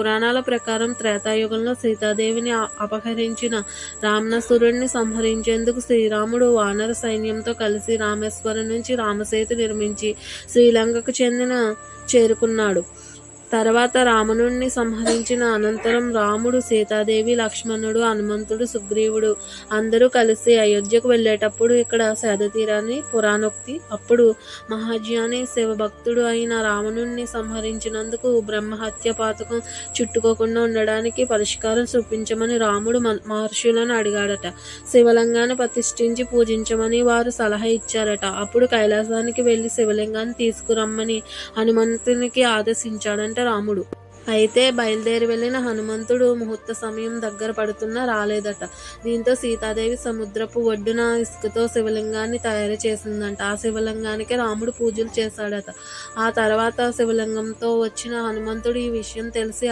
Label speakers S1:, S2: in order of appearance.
S1: పురాణాల ప్రకారం త్రేతాయుగంలో సీతాదేవిని అపహరించిన రావణాసురుడిని సంహరించేందుకు శ్రీరాముడు వానర సైన్యంతో కలిసి రామేశ్వరం నుంచి రామసేతు నిర్మించి శ్రీలంకకు చెందిన చేరుకున్నాడు. తర్వాత రావణుణ్ణి సంహరించిన అనంతరం రాముడు సీతాదేవి లక్ష్మణుడు హనుమంతుడు సుగ్రీవుడు అందరూ కలిసి అయోధ్యకు వెళ్ళేటప్పుడు ఇక్కడ సేదతీరాని పురాణోక్తి. అప్పుడు మహాజ్ఞాని శివభక్తుడు అయిన రావణుణ్ణి సంహరించినందుకు బ్రహ్మహత్య పాతకం చుట్టుకోకుండా ఉండడానికి పరిష్కారం చూపించమని రాముడు మహర్షులను అడిగాడట. శివలింగాన్ని ప్రతిష్ఠించి పూజించమని వారు సలహా ఇచ్చారట. అప్పుడు కైలాసానికి వెళ్ళి శివలింగాన్ని తీసుకురమ్మని హనుమంతునికి ఆదేశించాడంట రాముడు. అయితే బయలుదేరి వెళ్ళిన హనుమంతుడు ముహూర్త సమయం దగ్గర పడుతున్నా రాలేదట. దీంతో సీతాదేవి సముద్రపు ఒడ్డున ఇసుకతో శివలింగాన్ని తయారు చేసిందంట. ఆ శివలింగానికి రాముడు పూజలు చేశాడట. ఆ తర్వాత శివలింగంతో వచ్చిన హనుమంతుడు ఈ విషయం తెలిసి